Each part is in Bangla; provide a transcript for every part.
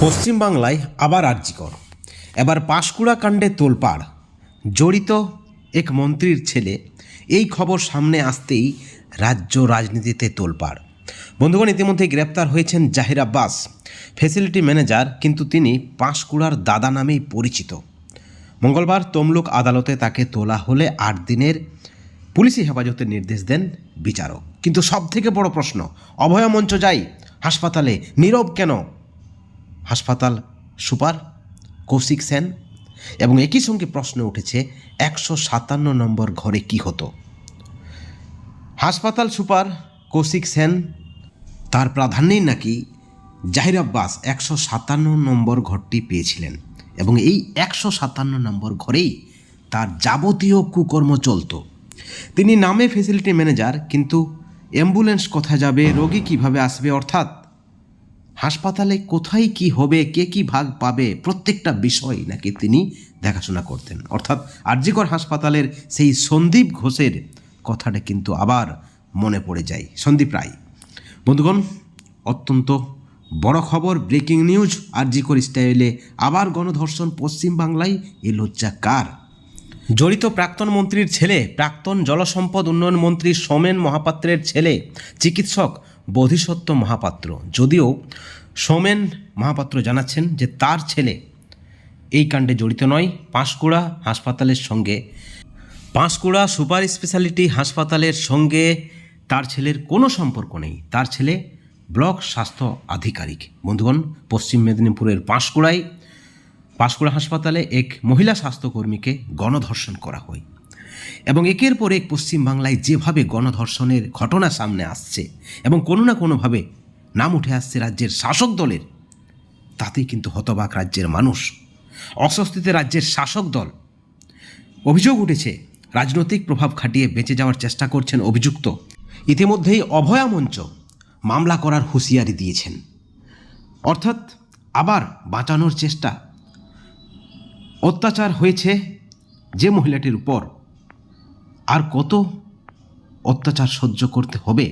পশ্চিমবাংলায় আবার আর্জিকর। এবার পাঁশকুড়া কাণ্ডে তোলপাড়। জড়িত এক মন্ত্রীর ছেলে, এই খবর সামনে আসতেই রাজ্য রাজনীতিতে তোলপাড়। বন্ধুগণ ইতিমধ্যে গ্রেপ্তার হয়েছেন জাহির আব্বাস, ফেসিলিটি ম্যানেজার, কিন্তু তিনি পাঁশকুড়ার দাদা নামেই পরিচিত। মঙ্গলবার তমলুক আদালতে তাকে তোলা হলে আট দিনের পুলিশি হেফাজতের নির্দেশ দেন বিচারক। কিন্তু সব থেকে বড় প্রশ্ন, অভয় মঞ্চ যাই, হাসপাতালে, নীরব কেন? হাসপাতাল সুপার, কৌশিক সেন এবং একই সঙ্গে প্রশ্ন উঠেছে, একশো সাতান্ন নম্বর ঘরে কি হতো? হাসপাতাল সুপার, কৌশিক সেন, তার প্রাধান্যেই নাকি জাহির আব্বাস একশো সাতান্ন নম্বর ঘরটি পেয়েছিলেন এবং এই একশো সাতান্ন নম্বর ঘরেই তার যাবতীয় কুকর্ম চলত। তিনি নামে ফেসিলিটি ম্যানেজার কিন্তু অ্যাম্বুলেন্স কোথায় যাবে, রোগী কীভাবে আসবে, অর্থাৎ হাসপাতালে কোথায় কি হবে, কে কি ভাগ পাবে, প্রত্যেকটা বিষয় নাকি তিনি দেখাশোনা করতেন। অর্থাৎ আরজিকর হাসপাতালের সেই সন্দীপ ঘোষের কথাটা কিন্তু আবার মনে পড়ে যায়। সন্দীপ রায়, বন্ধুগণ, অত্যন্ত বড় খবর, ব্রেকিং নিউজ, আরজিকর স্টাইলে আবার গণধর্ষণ পশ্চিমবাংলায় এ লজ্জা কার? জড়িত প্রাক্তন মন্ত্রীর ছেলে, প্রাক্তন জলসম্পদ উন্নয়ন মন্ত্রী সোমেন মহাপাত্রের ছেলে, চিকিৎসক বোধিসত্ত্ব মহাপাত্র। যদিও সোমেন মহাপাত্র জানাচ্ছেন যে তার ছেলে এই কাণ্ডে জড়িত নয়। পাঁশকুড়া হাসপাতালের সঙ্গে। পাঁশকুড়া সুপার স্পেশালিটি হাসপাতালের সঙ্গে তার ছেলের কোনো সম্পর্ক নেই। তার ছেলে ব্লক স্বাস্থ্য আধিকারিক। বন্ধুগণ, পশ্চিম মেদিনীপুরের পাঁশকুড়ায় পাঁশকুড়া হাসপাতালে এক মহিলা স্বাস্থ্যকর্মীকে গণধর্ষণ করা হয়। এবং একের পর এক পশ্চিমবাংলায় যেভাবে গণধর্ষণের ঘটনা সামনে আসছে এবং কোনো না কোনোভাবে নাম উঠে আসছে রাজ্যের শাসক দলের, তাতেই কিন্তু হতবাক রাজ্যের মানুষ। অস্বস্তিতে রাজ্যের শাসক দল। অভিযোগ উঠেছে, রাজনৈতিক প্রভাব খাটিয়ে বেঁচে যাওয়ার চেষ্টা করছেন অভিযুক্ত। ইতিমধ্যেই অভয়া মঞ্চ মামলা করার হুঁশিয়ারি দিয়েছেন। অর্থাৎ আবার বাঁচানোর চেষ্টা। অত্যাচার হয়েছে যে মহিলাটির উপর। আর কত অত্যাচার সহ্য করতে হবে?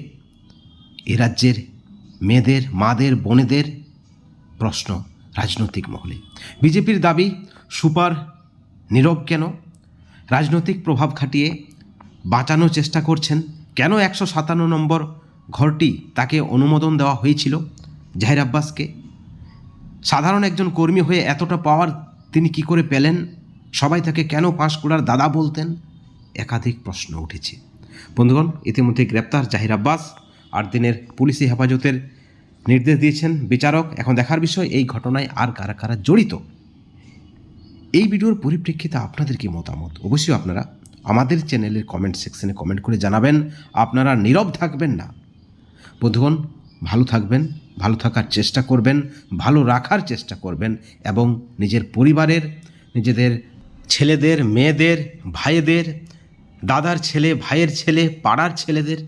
এ রাজ্যের মেয়েদের, মাদের, বোনেদের প্রশ্ন রাজনৈতিক মহলে। বিজেপির দাবি, সুপার নীরব কেন? রাজনৈতিক প্রভাব খাটিয়ে বাঁচানোর চেষ্টা করছেন কেন একশো সাতান্ন নম্বর ঘরটি তাকে অনুমোদন দেওয়া হয়েছিল জাহির আব্বাসকে? সাধারণ একজন কর্মী হয়ে এতটা পাওয়ার তিনি কি করে পেলেন? সবাই তাকে কেন পাঁশকুড়ার দাদা বলতেন? একাধিক প্রশ্ন উঠেছে। বন্ধুগণ, ইতিমধ্যে গ্রেপ্তার জাহির আব্বাস আট দিনের পুলিশি হেফাজতের নির্দেশ দিয়েছেন বিচারক। এখন দেখার বিষয়, এই ঘটনায় আর কারা কারা জড়িত? এই ভিডিওর পরিপ্রেক্ষিতে আপনাদের কি মতামত? অবশ্যই আপনারা আমাদের চ্যানেলের কমেন্ট সেকশনে কমেন্ট করে জানাবেন। আপনারা নীরব থাকবেন না। বন্ধুগণ, ভালো থাকবেন, ভালো থাকার চেষ্টা করবেন, ভালো রাখার চেষ্টা করবেন এবং নিজের পরিবারের, নিজেদের ছেলেদের, মেয়েদের, ভাইদের দাদার ছেলে, ভাইয়ের ছেলে, পাড়ার ছেলেদের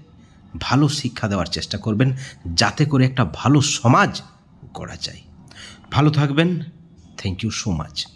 ভালো শিক্ষা দেওয়ার চেষ্টা করবেন যাতে করে একটা ভালো সমাজ গড়া যায়। ভালো থাকবেন। Thank you so much